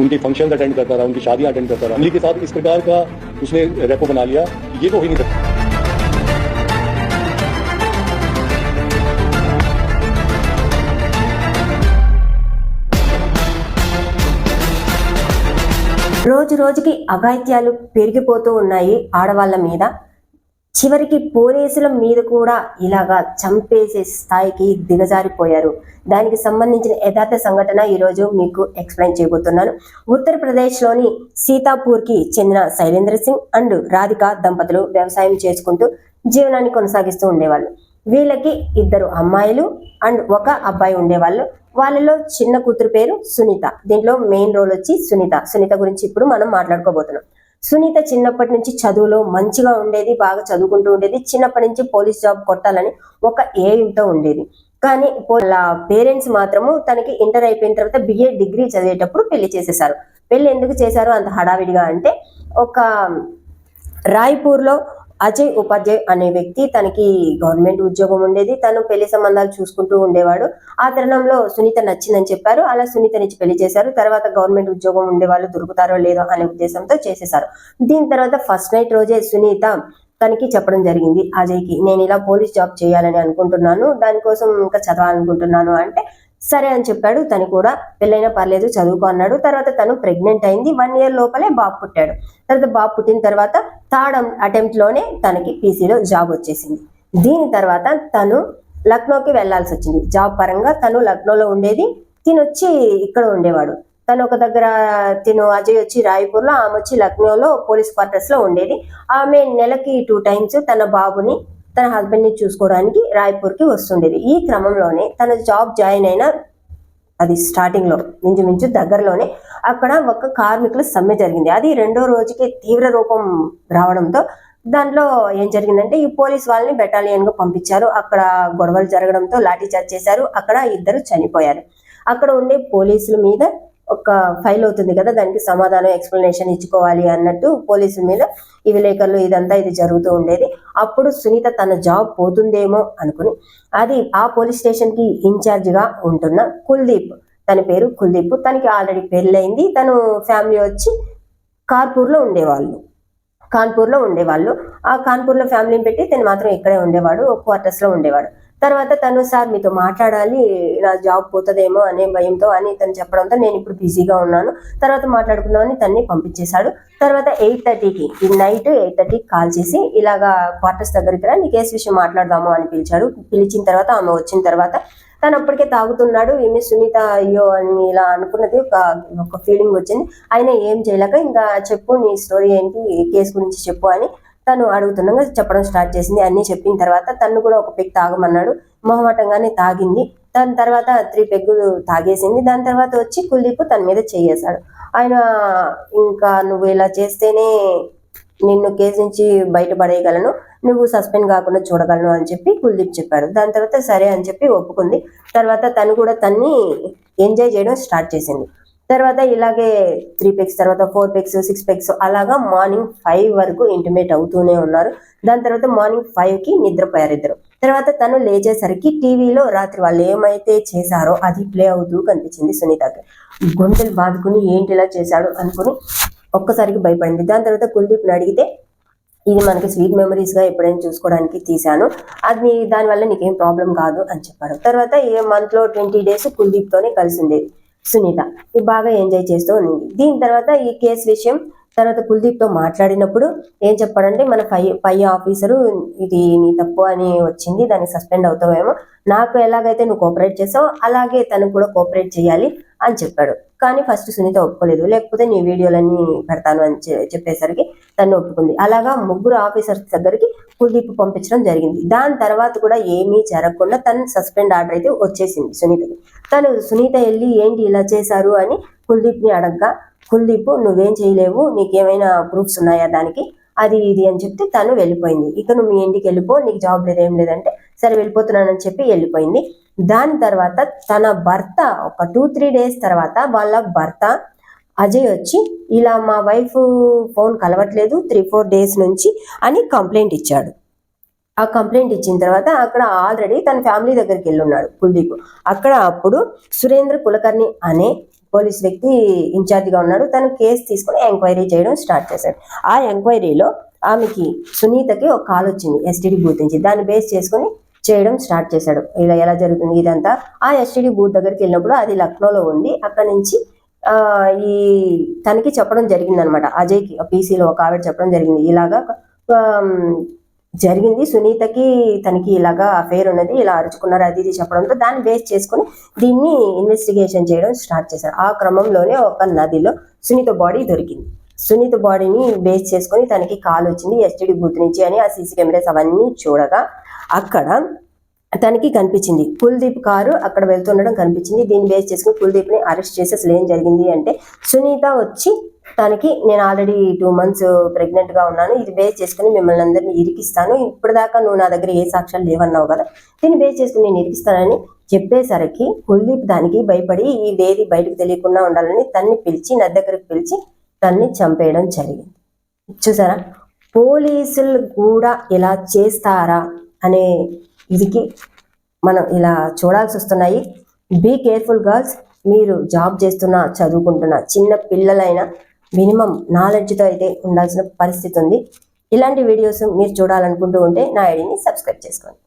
उनके function attend करता रहा उनकी शादियां अटेंड करता रहा फैमिली के साथ इस प्रकार का उसने रेपो बना लिया ये तो हो ही नहीं सकता రోజు రోజుకి అఘాయిత్యాలు పెరిగిపోతూ ఉన్నాయి ఆడవాళ్ళ మీద చివరికి పోలీసుల మీద కూడా ఇలాగా చంపేసే స్థాయికి దిగజారిపోయారు. దానికి సంబంధించిన యథార్థ సంఘటన ఈరోజు మీకు ఎక్స్ప్లెయిన్ చేయబోతున్నాను. ఉత్తరప్రదేశ్లోని సీతాపూర్కి చెందిన శైలేంద్ర సింగ్ అండ్ రాధిక దంపతులు వ్యవసాయం చేసుకుంటూ జీవనాన్ని కొనసాగిస్తూ ఉండేవాళ్ళు. వీళ్ళకి ఇద్దరు అమ్మాయిలు అండ్ ఒక అబ్బాయి ఉండేవాళ్ళు. వాళ్ళలో చిన్న కూతురు పేరు సునీత. దీంట్లో మెయిన్ రోల్ వచ్చి సునీత. సునీత గురించి ఇప్పుడు మనం మాట్లాడుకోబోతున్నాం. సునీత చిన్నప్పటి నుంచి చదువులో మంచిగా ఉండేది బాగా చదువుకుంటూ ఉండేది. చిన్నప్పటి నుంచి పోలీస్ జాబ్ కొట్టాలని ఒక ఎయిమ్తో ఉండేది. కానీ వాళ్ళ పేరెంట్స్ మాత్రము తనకి ఇంటర్ అయిపోయిన తర్వాత బిఏ డిగ్రీ చదివేటప్పుడు పెళ్ళి చేసేసారు పెళ్ళి ఎందుకు చేశారు? అంత హడావిడిగా అంటే ఒక రాయ్పూర్లో అజయ్ ఉపాధ్యాయ్ అనే వ్యక్తి తనకి గవర్నమెంట్ ఉద్యోగం ఉండేది. తను పెళ్ళి సంబంధాలు చూసుకుంటూ ఉండేవాడు. ఆ తరుణంలో సునీత నచ్చిందని చెప్పారు. అలా సునీత నుంచి పెళ్ళి చేశారు. తర్వాత గవర్నమెంట్ ఉద్యోగం ఉండేవాళ్ళు దొరుకుతారో లేదో అనే ఉద్దేశంతో చేసేశారు. దీని తర్వాత ఫస్ట్ నైట్ రోజే సునీత తనకి చెప్పడం జరిగింది. అజయ్కి నేను ఇలా పోలీస్ జాబ్ చేయాలని అనుకుంటున్నాను. దానికోసం ఇంకా చదవాలనుకుంటున్నాను అంటే సరే అని చెప్పాడు. తను కూడా పెళ్ళైనా పర్లేదు చదువుకో అన్నాడు. తర్వాత తను ప్రెగ్నెంట్ అయింది. వన్ ఇయర్ లోపలే బాబు పుట్టాడు. తర్వాత బాబు పుట్టిన తర్వాత థర్డ్ అటెంప్ట్లోనే తనకి పీసీలో జాబ్ వచ్చేసింది. దీని తర్వాత తను లక్నోకి వెళ్ళాల్సి వచ్చింది. జాబ్ పరంగా తను లక్నోలో ఉండేది తిను వచ్చి ఇక్కడ ఉండేవాడు. తను ఒక దగ్గర తిను అజయ్ వచ్చి రాయ్పూర్లో ఆమె వచ్చి లక్నోలో పోలీస్ క్వార్టర్స్లో ఉండేది. ఆమె నెలకి టూ టైమ్స్ తన బాబుని తన హస్బెండ్ని చూసుకోవడానికి రాయ్పూర్కి వస్తుండేది. ఈ క్రమంలోనే తన జాబ్ జాయిన్ అయిన అది స్టార్టింగ్లో మించుమించు దగ్గరలోనే అక్కడ ఒక కార్మికుల సమ్మె జరిగింది. అది రెండో రోజుకి తీవ్ర రూపం రావడంతో దాంట్లో ఏం జరిగిందంటే ఈ పోలీస్ వాళ్ళని బెటాలియన్గా పంపించారు. అక్కడ గొడవలు జరగడంతో లాఠీ చార్జ్ చేశారు. అక్కడ ఇద్దరు చనిపోయారు. అక్కడ ఉండే పోలీసుల మీద ఒక ఫైల్ అవుతుంది కదా దానికి సమాధానం ఎక్స్ప్లెనేషన్ ఇచ్చుకోవాలి అన్నట్టు పోలీసుల మీద ఈ విలేకరులు ఇదంతా ఇది జరుగుతూ ఉండేది. అప్పుడు సునీత తన జాబ్ పోతుందేమో అనుకుని అది ఆ పోలీస్ స్టేషన్కి ఉంటున్న కుల్దీప్. తన పేరు కుల్దీప్. తనకి ఆల్రెడీ పెళ్ళైంది తను ఫ్యామిలీ వచ్చి కాన్పూర్లో ఉండేవాళ్ళు. కాన్పూర్లో ఉండేవాళ్ళు. ఆ కాన్పూర్లో ఫ్యామిలీని పెట్టి తను మాత్రం ఇక్కడే ఉండేవాడు. క్వార్టర్స్లో ఉండేవాడు. తర్వాత తను సార్ మీతో మాట్లాడాలి. నా జాబ్ పోతుందేమో అనే భయంతో అని తను చెప్పడంతో నేను ఇప్పుడు బిజీగా ఉన్నాను. తర్వాత మాట్లాడుకుందామని తన్ని పంపించేశాడు. తర్వాత ఎయిట్ థర్టీకి ఈ నైట్ ఎయిట్ థర్టీకి కాల్ చేసి ఇలాగా క్వార్టర్స్ దగ్గరికి రా. నీ కేసు విషయం మాట్లాడదాము అని పిలిచాడు. పిలిచిన తర్వాత ఆమె వచ్చిన తర్వాత తను అప్పటికే తాగుతున్నాడు. ఈమె సునీత అయ్యో అని ఇలా అనుకున్నది ఒక ఒక ఫీలింగ్ వచ్చింది. ఆయన ఏం చేయలేక ఇంకా చెప్పు నీ స్టోరీ ఏంటి కేసు గురించి చెప్పు అని తను అడుగుతుండగా చెప్పడం స్టార్ట్ చేసింది. అన్ని చెప్పిన తర్వాత తను కూడా ఒక పెగ్ తాగమన్నాడు. మొహమాటంగానే తాగింది. దాని తర్వాత త్రీ పెగ్గులు తాగేసింది. దాని తర్వాత వచ్చి కుల్దీప్ తన మీద చేయేశాడు. ఆయన ఇంకా నువ్వు ఇలా చేస్తేనే నిన్ను కేసు నుంచి బయటపడేయగలను. నువ్వు సస్పెండ్ కాకుండా చూడగలను అని చెప్పి కుల్దీప్ చెప్పాడు. దాని తర్వాత సరే అని చెప్పి ఒప్పుకుంది. తర్వాత తను కూడా తన్ని ఎంజాయ్ చేయడం స్టార్ట్ చేసింది. తర్వాత ఇలాగే త్రీ పెక్స్ తర్వాత ఫోర్ పెక్స్ సిక్స్ పెక్స్ అలాగా మార్నింగ్ ఫైవ్ వరకు ఇంటిమేట్ అవుతూనే ఉన్నారు. దాని తర్వాత మార్నింగ్ ఫైవ్కి నిద్రపోయారు ఇద్దరు తర్వాత తను లేచేసరికి టీవీలో రాత్రి వాళ్ళు ఏమైతే చేశారో అది ప్లే అవుతూ కనిపించింది సునీతకి. గుండెలు బాదుకుని ఏంటి ఇలా చేశాడు అనుకుని ఒక్కసారికి భయపడింది. దాని తర్వాత కుల్దీప్ని అడిగితే ఇది మనకి స్వీట్ మెమరీస్గా ఎప్పుడైనా చూసుకోవడానికి తీశాను. అది దానివల్ల నీకేం ప్రాబ్లం కాదు అని చెప్పాడు. తర్వాత ఏ మంత్లో ట్వంటీ డేస్ కుల్దీప్ తోనే కలిసి ఉండేది. సునీత ఇది బాగా ఎంజాయ్ చేస్తూ ఉంది దీని తర్వాత ఈ కేసు విషయం తర్వాత కుల్దీప్తో మాట్లాడినప్పుడు ఏం చెప్పాడంటే మన పై పై ఆఫీసరు ఇది నీ తప్పు అని వచ్చింది దానికి సస్పెండ్ అవుతావేమో. నాకు ఎలాగైతే నువ్వు కోఆపరేట్ చేసావు అలాగే తనకు కూడా కోఆపరేట్ చేయాలి అని చెప్పాడు. కానీ ఫస్ట్ సునీత ఒప్పుకోలేదు. లేకపోతే నీ వీడియోలన్నీ పెడతాను అని చెప్పేసరికి తను ఒప్పుకుంది. అలాగా ముగ్గురు ఆఫీసర్స్ దగ్గరికి కుల్దీప్ పంపించడం జరిగింది. దాని తర్వాత కూడా ఏమీ జరగకుండా తను సస్పెండ్ ఆర్డర్ అయితే వచ్చేసింది సునీతకి. తను సునీత వెళ్ళి ఏంటి ఇలా చేశారు? అని కుల్దీప్ని అడగ్గా కుల్దీప్ నువ్వేం చేయలేవు. నీకేమైనా ప్రూఫ్స్ ఉన్నాయా దానికి? అది ఇది అని చెప్తే తను వెళ్ళిపోయింది. ఇక నువ్వు మీ ఇంటికి వెళ్ళిపో. నీకు జాబ్ లేదు ఏం లేదంటే సరే వెళ్ళిపోతున్నానని చెప్పి వెళ్ళిపోయింది. దాని తర్వాత తన భర్త ఒక టూ త్రీ డేస్ తర్వాత వాళ్ళ భర్త అజయ్ వచ్చి ఇలా మా వైఫ్ ఫోన్ కలవట్లేదు త్రీ ఫోర్ డేస్ నుంచి అని కంప్లైంట్ ఇచ్చాడు. ఆ కంప్లైంట్ ఇచ్చిన తర్వాత అక్కడ ఆల్రెడీ తన ఫ్యామిలీ దగ్గరికి వెళ్ళి ఉన్నాడు కుల్దీప్. అక్కడ అప్పుడు సురేంద్ర కులకర్ణి అనే పోలీస్ వ్యక్తి ఇన్ఛార్జిగా ఉన్నాడు. తను కేసు తీసుకుని ఎంక్వైరీ చేయడం స్టార్ట్ చేశాడు. ఆ ఎంక్వైరీలో ఆమెకి సునీతకి ఒక కాల్ వచ్చింది ఎస్టీడీ బూత్ నుంచి దాన్ని బేస్ చేసుకుని చేయడం స్టార్ట్ చేశాడు. ఇలా ఎలా జరుగుతుంది ఇదంతా? ఆ ఎస్టీడీ బూత్ దగ్గరికి వెళ్ళినప్పుడు అది లక్నోలో ఉంది. అక్కడ నుంచి ఆ, ఈ తనకి చెప్పడం జరిగింది అనమాట అజయ్కి పీసీలో ఒక ఆవిడ చెప్పడం జరిగింది. ఇలాగా జరిగింది. సునీతకి తనకి ఇలాగా అఫేర్ ఉన్నది. ఇలా అరుచుకున్నారు అది ఇది చెప్పడంతో దాన్ని బేస్ చేసుకుని దీన్ని ఇన్వెస్టిగేషన్ చేయడం స్టార్ట్ చేశారు. ఆ క్రమంలోనే ఒక నదిలో సునీత బాడీ దొరికింది. సునీత బాడీని బేస్ చేసుకొని తనకి కాల్ వచ్చింది ఎస్టీడీ బూత్ నుంచి అని ఆ సీసీ కెమెరాస్ అవన్నీ చూడగా అక్కడ తనకి కనిపించింది. కుల్దీప్ కారు అక్కడ వెళ్తుండడం కనిపించింది. దీన్ని బేస్ చేసుకుని కుల్దీప్ని అరెస్ట్ చేసి అసలు ఏం జరిగింది అంటే సునీత వచ్చి తనకి నేను ఆల్రెడీ టూ మంత్స్ ప్రెగ్నెంట్గా ఉన్నాను. ఇది బేస్ చేసుకుని మిమ్మల్ని అందరినీ ఇరికిస్తాను. ఇప్పటిదాకా నువ్వు నా దగ్గర ఏ సాక్ష్యాలు లేవన్నావు కదా? దీన్ని బేస్ చేసుకుని నేను ఇరికిస్తానని చెప్పేసరికి కుల్దీప్ దానికి భయపడి ఈ వేది బయటకు తెలియకుండా ఉండాలని తన్ని పిలిచి నా దగ్గరకు పిలిచి తన్ని చంపేయడం జరిగింది. చూసారా? పోలీసులు కూడా ఇలా చేస్తారా అనే ఇదికి మనం ఇలా చూడాల్సి వస్తున్నాయి. బీ కేర్ఫుల్ గర్ల్స్ మీరు జాబ్ చేస్తున్నా చదువుకుంటున్నా చిన్న పిల్లలైనా మినిమం నాలెడ్జ్తో అయితే ఉండాల్సిన పరిస్థితి ఉంది. ఇలాంటి వీడియోస్ మీరు చూడాలనుకుంటూ ఉంటే నా ఐడిని సబ్స్క్రైబ్ చేసుకోండి.